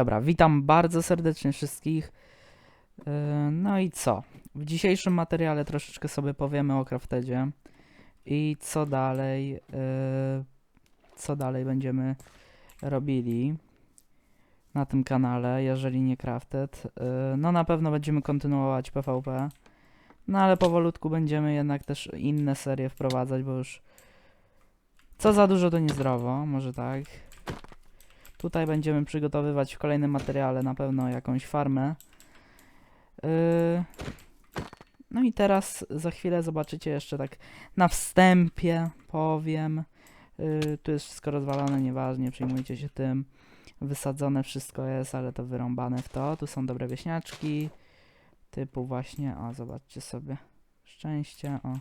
Dobra, witam bardzo serdecznie wszystkich. Yy, No i co? W dzisiejszym materiale troszeczkę sobie powiemy o Craftedzie i co dalej, yy, co dalej będziemy robili na tym kanale, jeżeli nie Crafted. Yy, No na pewno będziemy kontynuować PvP, no ale powolutku będziemy jednak też inne serie wprowadzać, bo już co za dużo to niezdrowo, może tak. Tutaj będziemy przygotowywać w kolejnym materiale na pewno jakąś farmę. Yy, No i teraz za chwilę zobaczycie jeszcze tak na wstępie powiem. Yy, Tu jest wszystko rozwalone, nieważnie, przyjmujcie się tym. Wysadzone wszystko jest, ale to wyrąbane w to. Tu są dobre wieśniaczki. Typu właśnie, o zobaczcie sobie. Szczęście, o.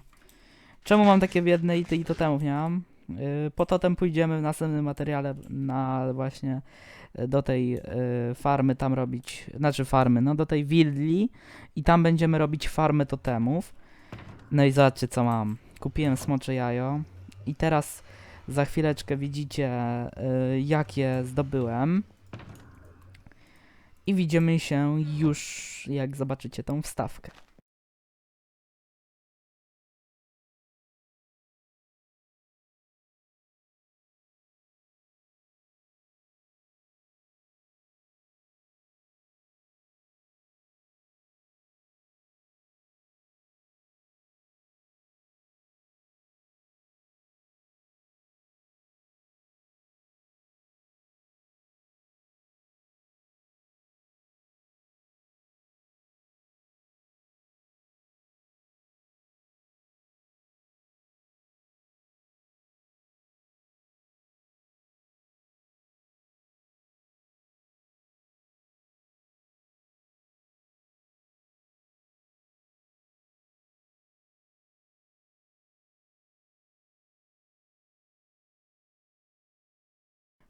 Czemu mam takie biedne i, i totemów nie mam? Yy, Po totem pójdziemy w następnym materiale na właśnie y, do tej y, farmy tam robić, znaczy farmy, no do tej willi i tam będziemy robić farmę totemów. No i zobaczcie co mam. Kupiłem smocze jajo i teraz za chwileczkę widzicie y, jakie zdobyłem. I widzimy się już jak zobaczycie tą wstawkę.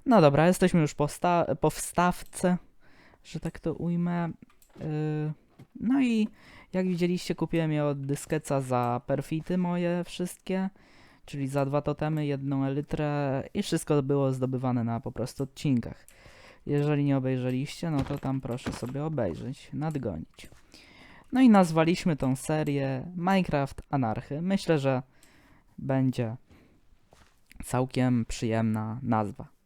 No dobra, jesteśmy już po, sta- po wstawce, że tak to ujmę. Yy, no i jak widzieliście, kupiłem je od Dyskeca za perfity moje wszystkie, czyli za dwa totemy, jedną elytrę i wszystko było zdobywane na po prostu odcinkach. Jeżeli nie obejrzeliście, no to tam proszę sobie obejrzeć, nadgonić. No i nazwaliśmy tą serię Minecraft Anarchy. Myślę, że będzie całkiem przyjemna nazwa.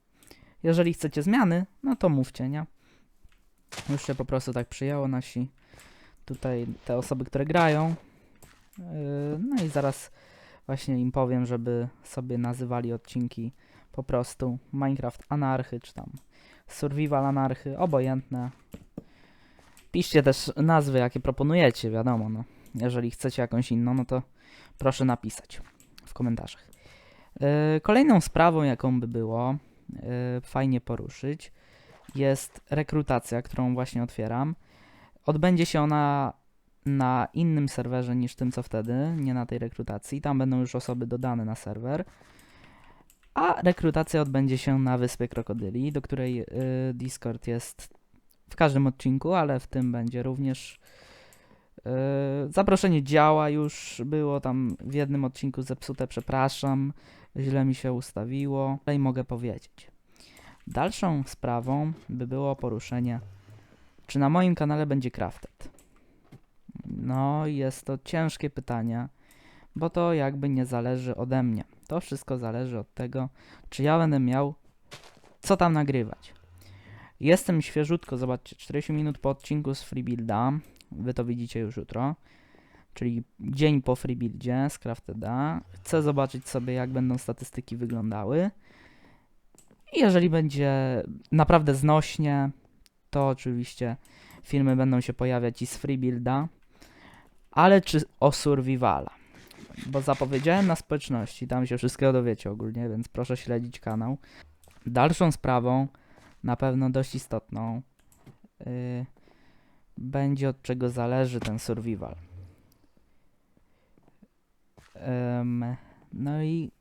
Jeżeli chcecie zmiany, no to mówcie, nie? Już się po prostu tak przyjęło nasi tutaj te osoby, które grają. Yy, No i zaraz właśnie im powiem, żeby sobie nazywali odcinki po prostu Minecraft Anarchy, czy tam Survival Anarchy, obojętne. Piszcie też nazwy, jakie proponujecie, wiadomo, no. Jeżeli chcecie jakąś inną, no to proszę napisać w komentarzach. Yy, Kolejną sprawą, jaką by było, fajnie poruszyć, jest rekrutacja, którą właśnie otwieram. Odbędzie się ona na innym serwerze niż tym, co wtedy, nie na tej rekrutacji. Tam będą już osoby dodane na serwer. A rekrutacja odbędzie się na Wyspie Krokodyli, do której y, Discord jest w każdym odcinku, ale w tym będzie również. Y, Zaproszenie działa już, było tam w jednym odcinku zepsute, przepraszam źle mi się ustawiło, ale i mogę powiedzieć. Dalszą sprawą by było poruszenie, czy na moim kanale będzie crafted. No, jest to ciężkie pytanie, bo to jakby nie zależy ode mnie. To wszystko zależy od tego, czy ja będę miał co tam nagrywać. Jestem świeżutko, zobaczcie, 40 minut po odcinku z Freebuilda, wy to widzicie już jutro czyli dzień po freebuildzie z Crafteda. Chcę zobaczyć sobie, jak będą statystyki wyglądały. I jeżeli będzie naprawdę znośnie, to oczywiście filmy będą się pojawiać i z freebuilda, ale czy o survivala? Bo zapowiedziałem na społeczności, tam się wszystkiego dowiecie ogólnie, więc proszę śledzić kanał. Dalszą sprawą, na pewno dość istotną, yy, będzie od czego zależy ten survival. Em, no i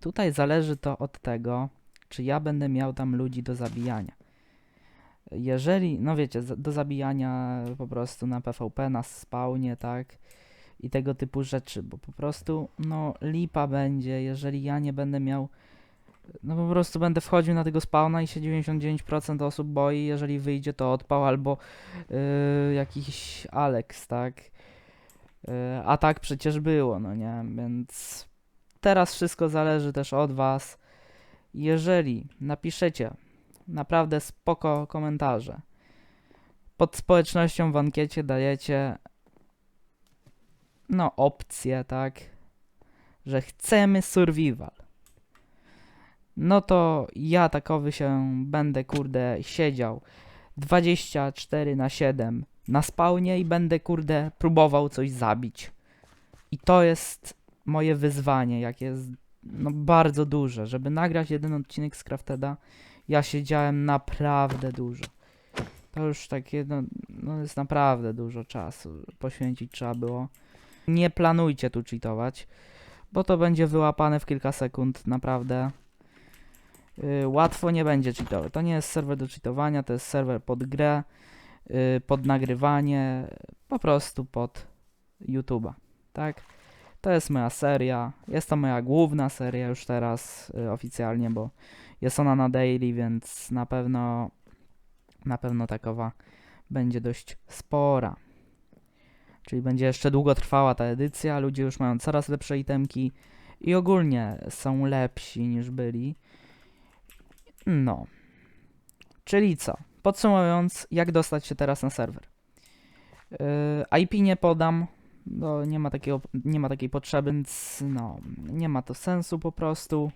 tutaj zależy to od tego, czy ja będę miał tam ludzi do zabijania. Jeżeli, no wiecie, do zabijania po prostu na PvP, na spawnie, tak, i tego typu rzeczy, bo po prostu, no, lipa będzie, jeżeli ja nie będę miał No po prostu będę wchodził na tego spawna i się 99% osób boi, jeżeli wyjdzie to odpał albo yy, jakiś Alex, tak? Yy, a tak przecież było, no nie? Więc teraz wszystko zależy też od was. Jeżeli napiszecie naprawdę spoko komentarze, pod społecznością w ankiecie dajecie no opcję, tak? Że chcemy survival no to ja takowy się będę, kurde, siedział 24 na 7 na spawnie i będę, kurde, próbował coś zabić. I to jest moje wyzwanie, jakie jest no, bardzo duże. Żeby nagrać jeden odcinek z Crafteda, ja siedziałem naprawdę dużo. To już takie, no, no jest naprawdę dużo czasu. Poświęcić trzeba było. Nie planujcie tu cheatować, bo to będzie wyłapane w kilka sekund, naprawdę. Y, łatwo nie będzie cheatować. To nie jest serwer do cheatowania, to jest serwer pod grę, y, pod nagrywanie, po prostu pod YouTube'a, tak? To jest moja seria, jest to moja główna seria już teraz y, oficjalnie, bo jest ona na daily, więc na pewno na pewno takowa będzie dość spora. Czyli będzie jeszcze długo trwała ta edycja, ludzie już mają coraz lepsze itemki i ogólnie są lepsi niż byli. No. Czyli co? Podsumowując, jak dostać się teraz na serwer? Yy, IP nie podam, bo nie ma, takiego, nie ma takiej potrzeby, więc no, nie ma to sensu po prostu.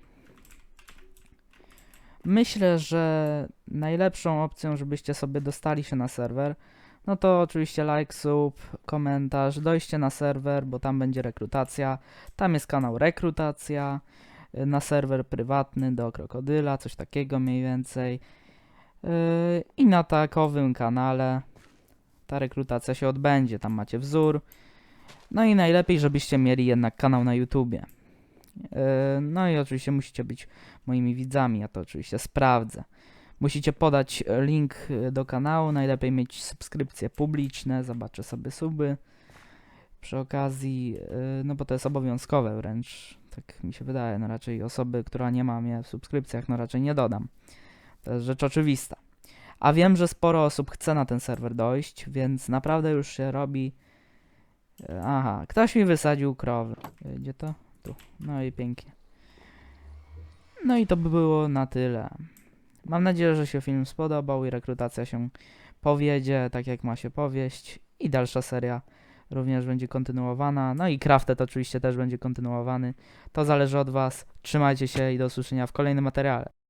Myślę, że najlepszą opcją, żebyście sobie dostali się na serwer, no to oczywiście like, sub, komentarz, dojście na serwer, bo tam będzie rekrutacja. Tam jest kanał rekrutacja na serwer prywatny do krokodyla, coś takiego mniej więcej. Yy, I na takowym kanale ta rekrutacja się odbędzie. Tam macie wzór. No i najlepiej, żebyście mieli jednak kanał na YouTubie. Yy, No i oczywiście musicie być moimi widzami, ja to oczywiście sprawdzę. Musicie podać link do kanału, najlepiej mieć subskrypcje publiczne, zobaczę sobie suby przy okazji, e, no bo to jest obowiązkowe wręcz, tak mi się wydaje, no raczej osoby, która nie ma mnie w subskrypcjach, no raczej nie dodam. To jest rzecz oczywista. A wiem, że sporo osób chce na ten serwer dojść, więc naprawdę już się robi... e, Aha, ktoś mi wysadził krowy. Gdzie to? Tu. No i pięknie. No i to by było na tyle. Mam nadzieję, że się film spodobał i rekrutacja się powiedzie tak jak ma się powieść i dalsza seria również będzie kontynuowana. No i Crafted oczywiście też będzie kontynuowany. To zależy od Was. Trzymajcie się i do usłyszenia w kolejnym materiale.